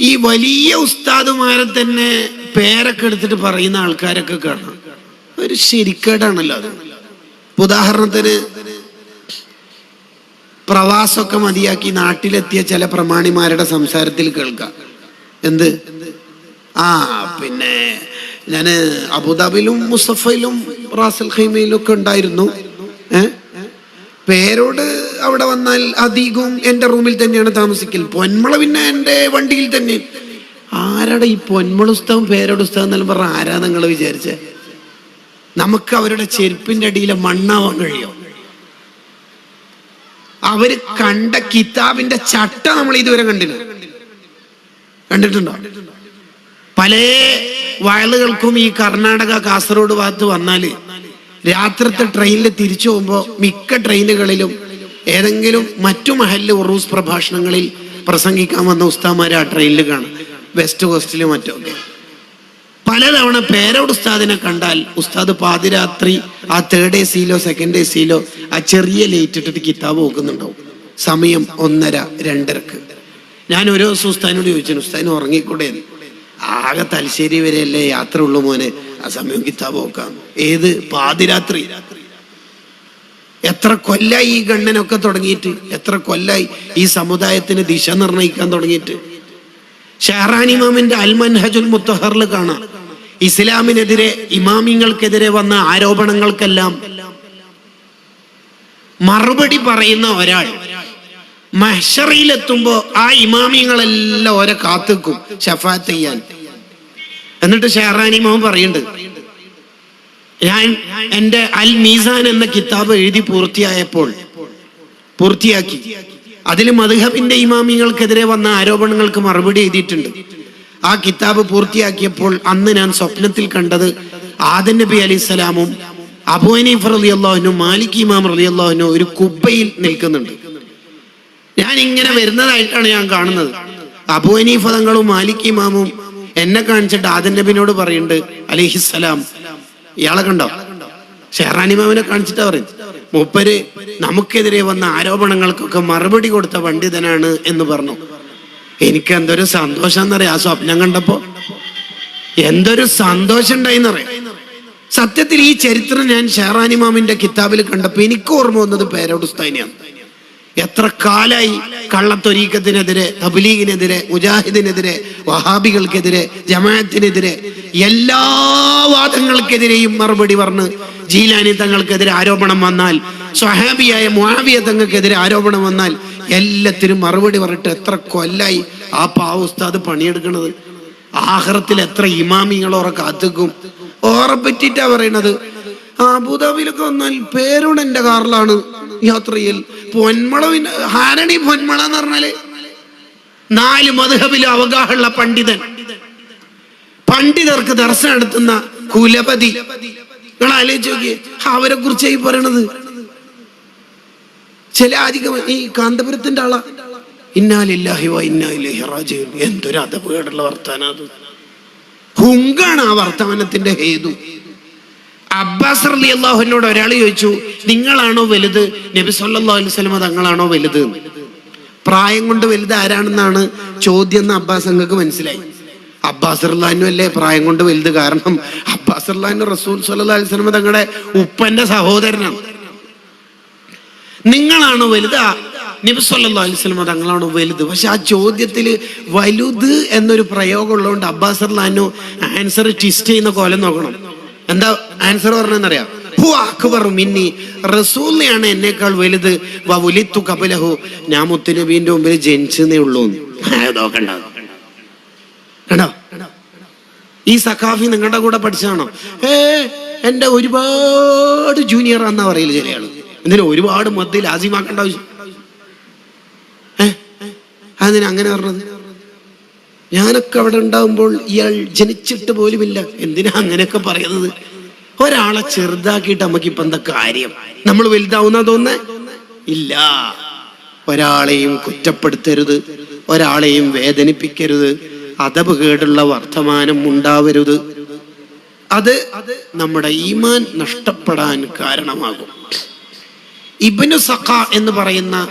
ഈ വലിയ ഉസ്താദുമാരെ തന്നെ പേരൊക്കെ എടുത്തിട്ട് പറയുന്ന ആൾക്കാരൊക്കെ കാണാം. ഒരു ശരിക്കേടാണല്ലോ അത്. ഉദാഹരണത്തിന് പ്രവാസമൊക്കെ മതിയാക്കി നാട്ടിലെത്തിയ ചില പ്രമാണിമാരുടെ സംസാരത്തിൽ കേൾക്കാം. എന്ത്? ആ പിന്നെ ഞാൻ അബുദാബിയിലും മുസഫയിലും റാസൽ ഖൈമയിലും ഒക്കെ ഉണ്ടായിരുന്നു. ഏ? പേരോട് അവിടെ വന്നാൽ അധികവും എന്റെ റൂമിൽ തന്നെയാണ് താമസിക്കൽ. പൊന്മള പിന്നെ എന്റെ വണ്ടിയിൽ തന്നെ. ആരാടെ ഈ പൊന്മള ഉസ്തവം പേരോട് ഉസ്തവം എന്നെല്ലാം പറഞ്ഞ ആരാ നിങ്ങൾ വിചാരിച്ചേ? നമുക്ക് അവരുടെ ചെരുപ്പിന്റെ അടിയിലെ മണ്ണാവാൻ കഴിയോ? അവർ കണ്ട കിതാബിന്റെ ചട്ട നമ്മൾ ഇതുവരെ കണ്ടില്ല. കണ്ടിട്ടുണ്ടോ? പല വയലുകൾക്കും ഈ കർണാടക കാസർഗോഡ് ഭാഗത്ത് വന്നാൽ രാത്രിത്തെ ട്രെയിനിൽ തിരിച്ചു പോകുമ്പോ മിക്ക ട്രെയിനുകളിലും ഏതെങ്കിലും മറ്റു മഹല്ല് ഉറൂസ് പ്രഭാഷണങ്ങളിൽ പ്രസംഗിക്കാൻ വന്ന ഉസ്താമാരെ ആ ട്രെയിനിൽ കാണാം. വെസ്റ്റ് കോസ്റ്റിലും മറ്റൊക്കെ പലതവണ പേരോട് ഉസ്താദിനെ കണ്ടാൽ ഉസ്താദ് പാതിരാത്രി ആ തേർഡ് എ സിയിലോ സെക്കൻഡ് എ സിയിലോ ആ ചെറിയ ലേറ്റ് ഇട്ടിട്ട് കിതാബ് നോക്കുന്നുണ്ടാവും. സമയം ഒന്നര രണ്ടരക്ക്. ഞാൻ ഒരു ദിവസം ഉസ്താദിനോട് ചോദിച്ചു ഉസ്താദിന് ഉറങ്ങിക്കൂടെ. ആകെ തലശ്ശേരി വരെയല്ലേ യാത്ര ഉള്ളു മോനെ. ആ സമയം കിതാബ് നോക്കാം. ഏത്? പാതിരാത്രി എത്ര കൊല്ലായി ഈ ഗണ്ണനൊക്കെ തുടങ്ങിയിട്ട്? എത്ര കൊല്ലായി ഈ സമുദായത്തിന് ദിശ നിർണയിക്കാൻ തുടങ്ങിയിട്ട്? ഷെഹറാനിമാമിന്റെ ഇമാമിന്റെ അൽ മൻഹജുൽ മുത്തഹറിൽ കാണാം. ഇസ്ലാമിനെതിരെ ഇമാമിങ്ങൾക്കെതിരെ വന്ന ആരോപണങ്ങൾക്കെല്ലാം മറുപടി പറയുന്ന ഒരാൾ മഹ്ഷറിയിലെത്തുമ്പോ ആ ഇമാമിങ്ങളെല്ലാം ഓരെ കാത്തുക്കും ഷഫാത്ത് ചെയ്യാൻ. എന്നിട്ട് ഷെഹറാനി ഇമാം പറയുന്നുണ്ട് ഞാൻ എന്റെ അൽ മീസാൻ എന്ന കിതാബ് എഴുതി പൂർത്തിയായപ്പോൾ പൂർത്തിയാക്കി. അതിൽ മധുഹബിന്റെ ഇമാമികൾക്കെതിരെ വന്ന ആരോപണങ്ങൾക്ക് മറുപടി എഴുതിയിട്ടുണ്ട്. ആ കിതാബ് പൂർത്തിയാക്കിയപ്പോൾ അന്ന് ഞാൻ സ്വപ്നത്തിൽ കണ്ടത് ആദൻ നബി അലിസ്സലാമും അബു ഹനീഫ് റലി അള്ളാഹുനും മാലിക് ഇമാം റലി അള്ളാഹുനും ഒരു കുബ്ബയിൽ നിൽക്കുന്നുണ്ട്. ഞാൻ ഇങ്ങനെ വരുന്നതായിട്ടാണ് ഞാൻ കാണുന്നത്. അബൂ മാലിക് ഇമാമും എന്നെ കാണിച്ചിട്ട് ആദൻ നബിനോട് പറയുന്നുണ്ട് അലിഹിസ്സലാം ഇയാളെ കണ്ടോ? ഷെഹറാനിമാവിനെ കാണിച്ചിട്ടാ പറയും മൂപ്പര് നമുക്കെതിരെ വന്ന ആരോപണങ്ങൾക്കൊക്കെ മറുപടി കൊടുത്ത പണ്ഡിതനാണ് എന്ന് പറഞ്ഞു. എനിക്ക് എന്തൊരു സന്തോഷം എന്നറിയാം ആ സ്വപ്നം കണ്ടപ്പോ? എന്തൊരു സന്തോഷം ഉണ്ടായിന്നറിയാം സത്യത്തിൽ ഈ ചരിത്രം ഞാൻ ഷെഹറാനിമാമിന്റെ കിതാബിൽ കണ്ടപ്പോ എനിക്ക് ഓർമ്മ വന്നത് പേരോട് ഉസ്താദിനെയാണ്. എത്ര കാലായി കള്ളത്തൊരീക്കത്തിനെതിരെ തബ്ലീഗിനെതിരെ മുജാഹിദിനെതിരെ വഹാബികൾക്കെതിരെ ജമാഅത്തിനെതിരെ എല്ലാ വാദങ്ങൾക്കെതിരെയും മറുപടി പറഞ്ഞ് ജീലാനി തങ്ങൾക്കെതിരെ ആരോപണം വന്നാൽ സ്വഹാബിയായ മുഹാബിയ തങ്ങൾക്കെതിരെ ആരോപണം വന്നാൽ എല്ലാത്തിനും മറുപടി പറഞ്ഞിട്ട് എത്ര കൊല്ലായി ആ പാവുസ്താദ് പണിയെടുക്കുന്നത് ആഹ്റത്തിൽ എത്ര ഇമാമികളോറെ കാത്തുക്കും. ഓറെ പറ്റിയിട്ടാ പറയണത്. അബുദാബിയിലൊക്കെ വന്നാൽ പേരുടെ കാറിലാണ്. യാത്രയിൽ പൊന്മള ഹാരണി പൊന്മള എന്ന് പറഞ്ഞാൽ നാല് മധുഹബിലെ അവഗാഹമുള്ള പണ്ഡിതൻ. പണ്ഡിതർക്ക് ദർശനം നടത്തുന്ന കുലപതി. നിങ്ങൾ അവരെ കുറിച്ച് ഈ പറയണത്. ചില അധികം ഈ കാന്തപുരത്തിന്റെ ആളാ. ഇന്നാലില്ലാഹി എന്തൊരു അതപകടമുള്ള വർത്താനം അത്. ഹുങ്കാണ് ആ വർത്തമാനത്തിന്റെ ഹേതു. അബ്ബാസ് അലി അള്ളാഹുവിനോട് ഒരാൾ ചോദിച്ചു നിങ്ങളാണോ വലുത്? നബി സല്ലാ അലൈഹി വസല്ലമ തങ്ങളാണോ വലുത്? പ്രായം കൊണ്ട് വലുത് ആരാണെന്നാണ് ചോദ്യം എന്ന് അബ്ബാസ് അങ്ങക്ക് മനസ്സിലായി. അബ്ബാസ് അള്ളഹാനും അല്ലേ പ്രായം കൊണ്ട് വലുത്? കാരണം അബ്ബാസ് റഹ്ലാനു റസൂൽ സല്ലാ അലൈഹി വസല്ലമ തങ്ങളുടെ ഉപ്പന്റെ സഹോദരനാണ്. നിങ്ങളാണോ വലുത്? നബി സല്ലാ അലൈഹി വസല്ലമ തങ്ങളാണോ വലുത്? പക്ഷെ ആ ചോദ്യത്തിൽ വലുത് എന്നൊരു പ്രയോഗം ഉള്ളതുകൊണ്ട് അബ്ബാസ് അള്ളഹാനു ആൻസർ ട്വിസ്റ്റ് ചെയ്യുന്ന കോലം നോക്കണം. എന്താ ആൻസർ പറഞ്ഞെന്നറിയാം? മിന്നി റസൂലിനെയാണ് എന്നേക്കാൾ വലുത്. വവുലിത്തു കപലഹു ഞാൻ മുത്തുനബീന്റെ മുമ്പിൽ ജനിച്ചെന്നേ ഉള്ളൂ. കണ്ടോ? ഈ സഖാഫി നിങ്ങളുടെ കൂടെ പഠിച്ചതാണോ? ഏ എന്റെ ഒരുപാട് ജൂനിയർ എന്നാ പറയില്ല ചില ആൾ എന്തിനാ ഒരുപാട് മദ്യ ആസിമാക്കേണ്ട ആവശ്യം? ഏ അതിന് അങ്ങനെ പറഞ്ഞത്? ഞാനൊക്കെ അവിടെ ഉണ്ടാകുമ്പോൾ ഇയാൾ ജനിച്ചിട്ട് പോലുമില്ല. എന്തിനാ അങ്ങനെയൊക്കെ പറയുന്നത്? ഒരാളെ ചെറുതാക്കിയിട്ട് നമുക്ക് ഇപ്പൊ എന്താ കാര്യം? നമ്മൾ വലുതാവുന്ന തോന്നേ ഇല്ല. ഒരാളെയും കുറ്റപ്പെടുത്തരുത്. ഒരാളെയും വേദനിപ്പിക്കരുത്. അതപ് കേടുള്ള വർത്തമാനം ഉണ്ടാവരുത്. അത് നമ്മുടെ ഈമാൻ നഷ്ടപ്പെടാൻ കാരണമാകും. ഇബിനു സഖ എന്ന് പറയുന്ന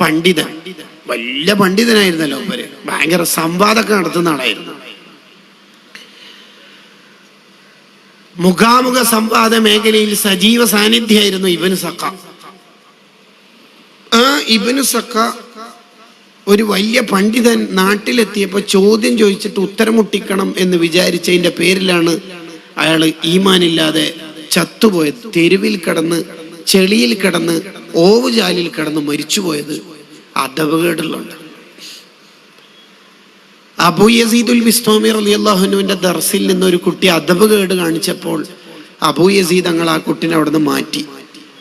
പണ്ഡിതൻ. വലിയ പണ്ഡിതനായിരുന്നല്ലോ അവർ. ഭയങ്കര സംവാദമൊക്കെ നടത്തുന്ന ആളായിരുന്നു. മുഖാമുഖ സംവാദ മേഖലയിൽ സജീവ സാന്നിധ്യമായിരുന്നു ഇബനു സക്ക. ആ ഇബനു സക്ക ഒരു വലിയ പണ്ഡിതൻ നാട്ടിലെത്തിയപ്പോൾ ചോദ്യം ചോദിച്ചിട്ട് ഉത്തരം മുട്ടിക്കണം എന്ന് വിചാരിച്ചതിന്റെ പേരിലാണ് അയാൾ ഈമാനില്ലാതെ ചത്തുപോയത്. തെരുവിൽ കടന്ന് ചെളിയിൽ കിടന്ന് ഓവുചാലിൽ കിടന്ന് മരിച്ചുപോയത് അധപകേടുള്ളുണ്ട് അബു യസീദുൽ ബിസ്തോമി അലി അള്ളാഹുനുവിന്റെ ദർസിൽ നിന്ന് ഒരു കുട്ടി അധപകേട് കാണിച്ചപ്പോൾ അബു യസീദ് അങ്ങൾ ആ കുട്ടിനെ അവിടുന്ന് മാറ്റി.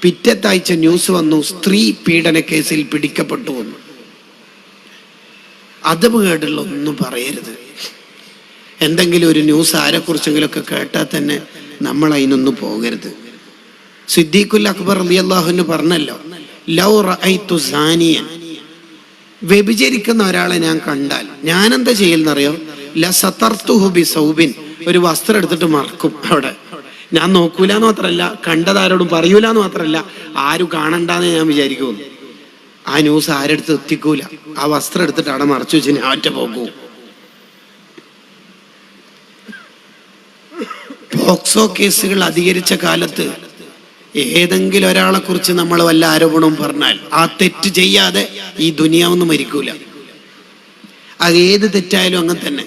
പിറ്റത്താഴ്ച ന്യൂസ് വന്നു സ്ത്രീ പീഡന കേസിൽ പിടിക്കപ്പെട്ടു വന്നു അധപകേടുള്ള ഒന്നും പറയരുത്. എന്തെങ്കിലും ഒരു ന്യൂസ് ആരെക്കുറിച്ചെങ്കിലുമൊക്കെ കേട്ടാൽ തന്നെ നമ്മൾ അതിനൊന്നും പോകരുത്. സിദ്ദീഖുൽ അക്ബർ അലി അള്ളാഹുന് പറഞ്ഞല്ലോ ലൗ റഅയ്തു സാനിയൻ. വ്യഭിചരിക്കുന്ന ഒരാളെ ഞാൻ കണ്ടാൽ ഞാൻ എന്താ ചെയ്യുന്നറിയോ ലസതർത്തുഹു ബി സൗബിൻ ഒരു വസ്ത്രം എടുത്തിട്ട് മറക്കും അവിടെ. ഞാൻ നോക്കൂല എന്ന് മാത്രമല്ല കണ്ടതാരോടും പറയൂല എന്ന് മാത്രമല്ല ആരും കാണണ്ടെന്ന് ഞാൻ വിചാരിക്കുന്നു ആ ന്യൂസ് ആരെടുത്ത് എത്തിക്കൂല. ആ വസ്ത്രം എടുത്തിട്ട് അവിടെ മറച്ചു വെച്ച് ഞാൻ ഒറ്റ പോകൂ പോക്സോ കേസുകൾ അധികരിച്ച കാലത്ത് ഏതെങ്കിലും ഒരാളെ കുറിച്ച് നമ്മൾ വല്ല ആരോപണവും പറഞ്ഞാൽ ആ തെറ്റ് ചെയ്യാതെ ഈ ദുനിയാവൊന്നും മരിക്കൂല. അത് ഏത് തെറ്റായാലും അങ്ങനെ തന്നെ.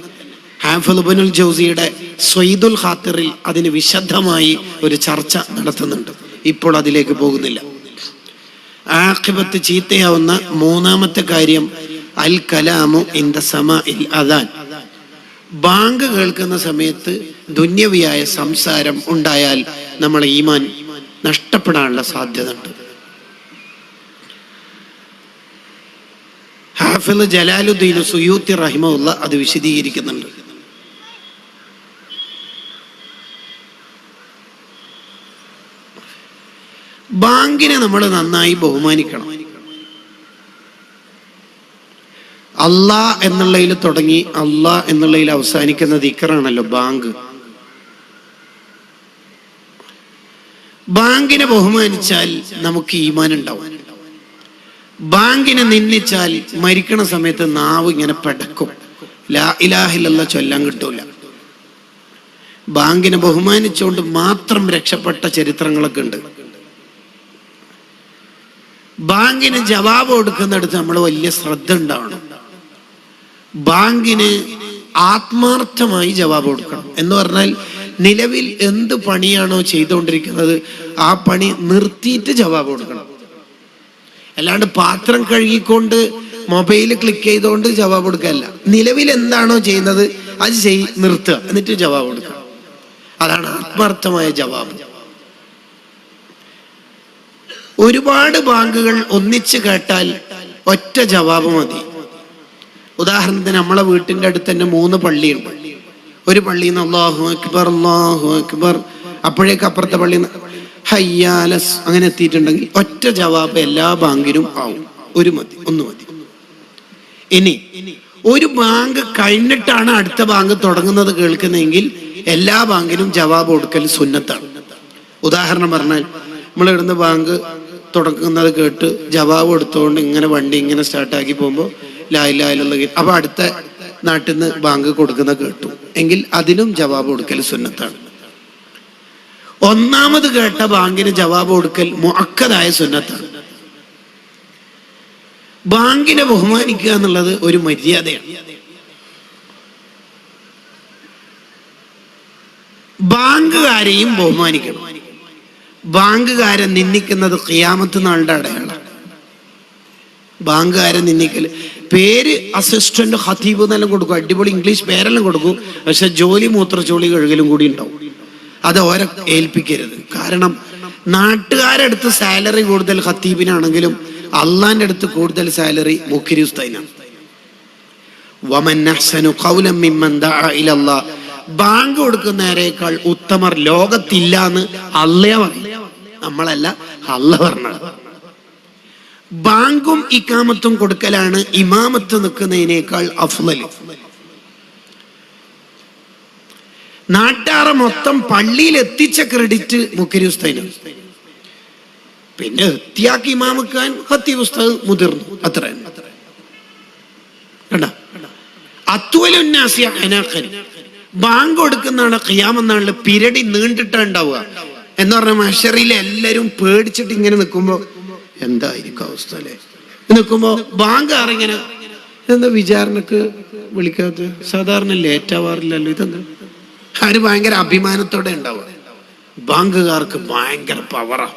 ഹാഫുൽ ജൗസിയുടെ സൊയ്ദുൽ ഖാത്തിറിൽ അതിന് വിശദമായി ഒരു ചർച്ച നടത്തുന്നുണ്ട്. ഇപ്പോൾ അതിലേക്ക് പോകുന്നില്ല. ആഖിബത്ത് ചീത്തയാവുന്ന മൂന്നാമത്തെ കാര്യം അൽ കലാമു ഇൻ ദ സമ ഇൽ അദാൻ. ബാങ്ക് കേൾക്കുന്ന സമയത്ത് ദുന്യവിയായ സംസാരം ഉണ്ടായാൽ നമ്മളെ ഈമാൻ നഷ്ടപ്പെടാനുള്ള സാധ്യത ഉണ്ട് ഹാഫിൽ ജലാലുദ്ദീൻ സുയൂത്തി റഹിമുള്ള അത് വിശദീകരിക്കുന്നുണ്ട്. ബാങ്കിനെ നമ്മൾ നന്നായി ബഹുമാനിക്കണം. അള്ളാ എന്നുള്ളതിൽ തുടങ്ങി അള്ളാ എന്നുള്ളതിൽ അവസാനിക്കുന്ന ദിക്കറാണല്ലോ ബാങ്ക്. ബാങ്കിനെ ബഹുമാനിച്ചാൽ നമുക്ക് ഈമാൻ ഉണ്ടാവും. ബാങ്കിനെ നിന്ദിച്ചാൽ മരിക്കണ സമയത്ത് നാവ് ഇങ്ങനെ പെടക്കും. ലാ ചൊല്ലാൻ കിട്ടൂല. ബാങ്കിനെ ബഹുമാനിച്ചുകൊണ്ട് മാത്രം രക്ഷപ്പെട്ട ചരിത്രങ്ങളൊക്കെ ഉണ്ട്. ബാങ്കിന് ജവാബ് കൊടുക്കുന്നിടത്ത് നമ്മൾ വലിയ ശ്രദ്ധ ഉണ്ടാവണം. ബാങ്കിന് ആത്മാർത്ഥമായി ജവാബ് കൊടുക്കണം. എന്ന് പറഞ്ഞാൽ നിലവിൽ എന്ത് പണിയാണോ ചെയ്തുകൊണ്ടിരിക്കുന്നത് ആ പണി നിർത്തിയിട്ട് ജവാബ് കൊടുക്കണം. അല്ലാണ്ട് പാത്രം കഴുകിക്കൊണ്ട് മൊബൈൽ ക്ലിക്ക് ചെയ്തുകൊണ്ട് ജവാബ് കൊടുക്കല്ല. നിലവിൽ എന്താണോ ചെയ്യുന്നത് അത് ചെയ് നിർത്തുക. എന്നിട്ട് ജവാബ് കൊടുക്കുക. അതാണ് ആത്മാർത്ഥമായ ജവാബ്. ഒരുപാട് ബാങ്കുകൾ ഒന്നിച്ച് കേട്ടാൽ ഒറ്റ ജവാബ് മതി. ഉദാഹരണത്തിന് നമ്മളെ വീട്ടിന്റെ അടുത്ത് തന്നെ മൂന്ന് പള്ളിയുണ്ട്. ഒരു പള്ളിയിൽ നിന്ന് അള്ളാഹു അക്ബർ അള്ളാഹു അക്ബർ. അപ്പോഴേക്ക് അപ്പുറത്തെ പള്ളി ഹയ്യാലസ് അങ്ങനെ എത്തിയിട്ടുണ്ടെങ്കിൽ ഒറ്റ ജവാബ് എല്ലാ ബാങ്കിനും ആവും. ഒരു മതി ഒന്ന് മതി. ഇനി ഒരു ബാങ്ക് കഴിഞ്ഞിട്ടാണ് അടുത്ത ബാങ്ക് തുടങ്ങുന്നത് കേൾക്കുന്നതെങ്കിൽ എല്ലാ ബാങ്കിലും ജവാബ് കൊടുക്കൽ സുന്നത്താണ്. ഉദാഹരണം പറഞ്ഞാൽ നമ്മൾ ഇവിടുന്ന് ബാങ്ക് തുടങ്ങുന്നത് കേട്ട് ജവാബ് കൊടുത്തുകൊണ്ട് ഇങ്ങനെ വണ്ടി ഇങ്ങനെ സ്റ്റാർട്ടാക്കി പോകുമ്പോൾ ലായിലുള്ള അപ്പോൾ അടുത്ത നാട്ടിൽ നിന്ന് ബാങ്ക് കൊടുക്കുന്ന കേട്ടു. എങ്കിൽ അതിനും ജവാബ് കൊടുക്കൽ സുന്നത്താണ്. ഒന്നാമത് കേട്ട ബാങ്കിന് ജവാബ് കൊടുക്കൽ മുഅക്കതായ സുന്നത്താണ്. ബാങ്കിനെ ബഹുമാനിക്കുക എന്നുള്ളത് ഒരു മര്യാദയാണ്. ബാങ്കുകാരെയും ബഹുമാനിക്കണം. ബാങ്കുകാരെ നിന്ദിക്കുന്നത് ഖിയാമത്ത് നാളുടെ അടയാളമാണ് ബാങ്കുകാരെ നിന്നിക്കൽ. പേര് അസിസ്റ്റന്റ് ഹത്തീബ് എന്നെല്ലാം കൊടുക്കും. അടിപൊളി ഇംഗ്ലീഷ് പേരെല്ലാം കൊടുക്കും. പക്ഷെ ജോലി മൂത്രച്ചോളി കഴുകലും കൂടി ഉണ്ടാവും. അത് ഓരെ ഏൽപ്പിക്കരുത്. കാരണം നാട്ടുകാരടുത്ത് സാലറി കൂടുതൽ ഹത്തീബിനാണെങ്കിലും അള്ളാന്റെ അടുത്ത് കൂടുതൽ സാലറി മുഖരി ഉസ്താദിനാണ്. വമൻ അഹ്സനു ഖൗലം മിമ്മൻ ദഅ ഇലല്ലാ. ബാങ്ക് കൊടുക്കുന്നവരെക്കാൾ ഉത്തമർ ലോകത്തില്ല എന്ന് അല്ലേ പറഞ്ഞു നമ്മളല്ല അല്ല പറഞ്ഞത്. ബാങ്കും ഇക്കാമത്തും കൊടുക്കലാണ് ഇമാമത്ത് നിൽക്കുന്നതിനേക്കാൾ അഫ്ലൽ. നാട്ടാറ മൊത്തം പള്ളിയിൽ എത്തിച്ച ക്രെഡിറ്റ് മുക്കരി ഉസ്താദിനാണ് പിന്നെ എത്തിയാക്കി ഇമാമിക്കാൻ ഉസ്താദ് മുതിർന്നു. അത്ര. തന്നെ അത്വലുന്നാസി അനാഖൻ ബാങ്ക് കൊടുക്കുന്നതാണ് ഖിയാമെന്നാണ് പിരടി നീണ്ടിട്ടാ ഉണ്ടാവുക എന്ന് പറഞ്ഞ മഷറിയിലെ എല്ലാരും പേടിച്ചിട്ട് ഇങ്ങനെ നിൽക്കുമ്പോ എന്തായിരിക്കും അവസ്ഥ അല്ലേ? നിൽക്കുമ്പോ ബാങ്ക് ആറിങ്ങനെ എന്താ വിചാരണക്ക് വിളിക്കാത്ത? സാധാരണ ലേറ്റ് ആവാറില്ലല്ലോ ഇതെന്താ? അവർ ഭയങ്കര അഭിമാനത്തോടെ ഉണ്ടാവുക. ബാങ്കുകാർക്ക് ഭയങ്കര പവറാ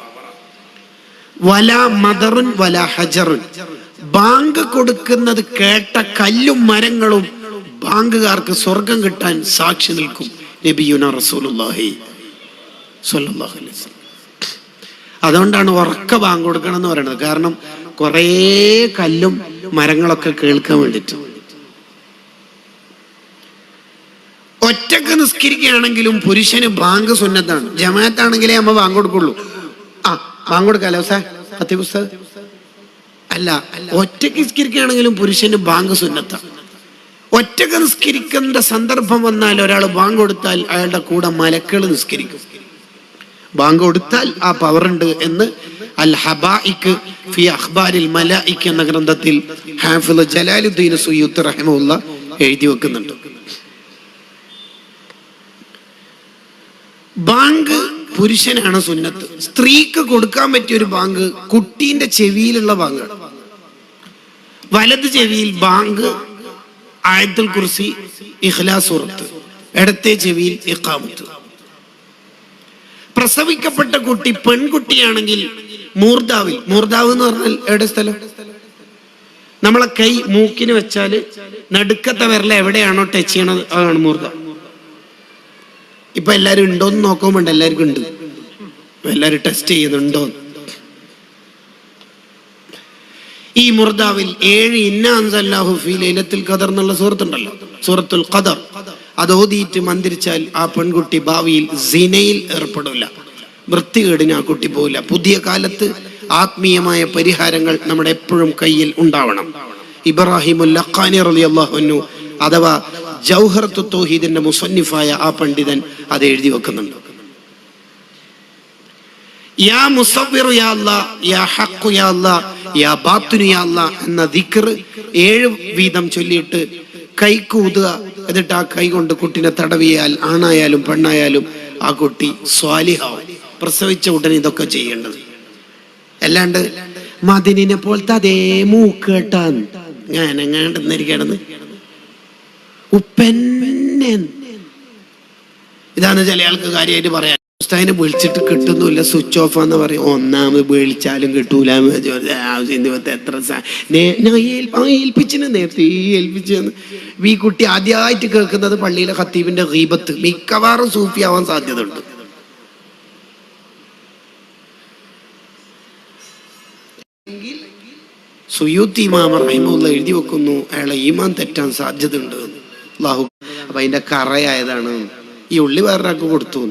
വല മദറുൻ വല ഹജറുൻ. ബാങ്ക് കൊടുക്കുന്നത് കേട്ട കല്ലും മരങ്ങളും ബാങ്കുകാർക്ക് സ്വർഗം കിട്ടാൻ സാക്ഷി നിൽക്കും നബിയുന റസൂലുള്ളാഹി സ്വല്ലല്ലാഹു അലൈഹി വസല്ലം. അതുകൊണ്ടാണ് ഉറക്ക ബാങ്ക് കൊടുക്കണം എന്ന് പറയുന്നത്. കാരണം കുറേ കല്ലും മരങ്ങളൊക്കെ കേൾക്കാൻ വേണ്ടിട്ട് ഒറ്റയ്ക്ക് നിസ്കരിക്കുകയാണെങ്കിലും പുരുഷന് ബാങ്ക് സുന്നത്താണ്. ജമാഅത്താണെങ്കിലേ അമ്മ ബാങ്ക് കൊടുക്കുള്ളൂ. ആ ബാങ്ക് കൊടുക്കാലോ സാർ? പത്തി പുസ്തകം? അല്ല ഒറ്റയ്ക്ക് നിസ്കരിക്കുകയാണെങ്കിലും പുരുഷന് ബാങ്ക് സുന്നത്താണ്. ഒറ്റയ്ക്ക് നിസ്കരിക്കേണ്ട സന്ദർഭം വന്നാൽ ഒരാൾ ബാങ്ക് കൊടുത്താൽ അയാളുടെ കൂടെ മലക്കൾ നിസ്കരിക്കും. ബാങ്ക് കൊടുത്താൽ ആ പവർ ഉണ്ട് എന്ന് അൽ ഹബായിക്ക് ഫി അഖ്ബാരിൽ മലായിക്ക് എന്ന ഗ്രന്ഥത്തിൽ ഹാഫിൾ ജലാലുദ്ദീൻ സുയൂത്ത് റഹിമുള്ള എഴുതി വെക്കുന്നുണ്ട്. ബാങ്ക് പുരുഷനാണ് സുന്നത്ത്. സ്ത്രീക്ക് കൊടുക്കാൻ പറ്റിയ ഒരു ബാങ്ക് കുട്ടീന്റെ ചെവിയിലുള്ള ബാങ്കാണ്. വലത് ചെവിയിൽ ബാങ്ക് ആയത്തുൽ കുർസി സൂറത്ത് ഇടത്തെ ചെവിയിൽ ഇഖാമത്ത്. പ്രസവിക്കപ്പെട്ട കുട്ടി പെൺകുട്ടിയാണെങ്കിൽ മൂർദാവിൽ. മൂർദാവ് എന്ന് പറഞ്ഞാൽ എവിടെ സ്ഥലം? നമ്മളെ കൈ മൂക്കിന് വെച്ചാൽ നടുക്കത്തെ വിരൽ എവിടെയാണോ ടച്ച് ചെയ്യണത്? അതാണ് മൂർദ ഇപ്പൊ എല്ലാരും ഉണ്ടോന്ന് നോക്കുമ്പോണ്ട് എല്ലാവർക്കും ഉണ്ട്. എല്ലാരും ടെസ്റ്റ് ചെയ്യുന്നുണ്ടോ? ഈ മുർദാവിൽ ഏഴ് ഇന്നാഹു ഫി ലൈലത്തുൽ ഖദർ എന്നുള്ള സൂറത്തുണ്ടല്ലോ. സൂറത്തുൽ ഖദർ. അത് മന്ദിരിച്ചാൽ ആ പെൺകുട്ടി ഭാവിയിൽ സിനയിൽ ഏർപ്പെടില്ല വൃത്തികേടിന് ആ കുട്ടി പോവില്ല. പുതിയ കാലത്ത് ആത്മീയമായ പരിഹാരങ്ങൾ നമ്മുടെ എപ്പോഴും കയ്യിൽ ഉണ്ടാവണം. ഇബ്രാഹിമുൽ ലഖാനി അഥവാ ജൗഹറത്തു തൗഹീദിന്റെ മുസന്നിഫായ ആ പണ്ഡിതൻ അത് എഴുതി വെക്കുന്നുണ്ട്. യാ യാ യാ ഹഖു യാ യാ യാ എന്ന ദിക്ർ ഏഴ് വീതം ചൊല്ലിയിട്ട് കൈക്ക് ഊതുക എന്നിട്ട് ആ കൈ കൊണ്ട് കുട്ടിനെ തടവിയാൽ ആണായാലും പെണ്ണായാലും ആ കുട്ടി സ്വാലിഹാവും. പ്രസവിച്ച ഉടനെ ഇതൊക്കെ ചെയ്യേണ്ടത്. അല്ലാണ്ട് മദിനിനെ പോലത്തെ അതേ മൂക്കേട്ടാൻ ഞാൻ എങ്ങാണ്ടെന്നിരിക്കണത് ഉപ്പന്നെ ഇതാണ് ചില ആൾക്ക് കാര്യമായിട്ട് പറയാൻ ഉസ്താദിനെ വിളിച്ചിട്ട് കിട്ടുന്നില്ല സ്വിച്ച് ഓഫ് എന്ന് പറയും. ഒന്നാമത് വിളിച്ചാലും കിട്ടൂല. എത്ര ഏൽപ്പിച്ചു നേരത്തെ ഈ ഏൽപ്പിച്ചെന്ന് ഈ കുട്ടി ആദ്യമായിട്ട് കേൾക്കുന്നത് പള്ളിയിലെ ഖത്തീബിന്റെ ഗീബത്ത് മിക്കവാറും സൂഫി ആവാൻ സാധ്യത ഉണ്ട് സുയൂത്തി ഇമാമ എഴുതി വെക്കുന്നു അയാളെ ഈമാൻ തെറ്റാൻ സാധ്യതയുണ്ട് അപ്പൊ അതിന്റെ കറയായതാണ്. ഈ ഉള്ളി വേറൊരാൾക്ക് കൊടുത്തു.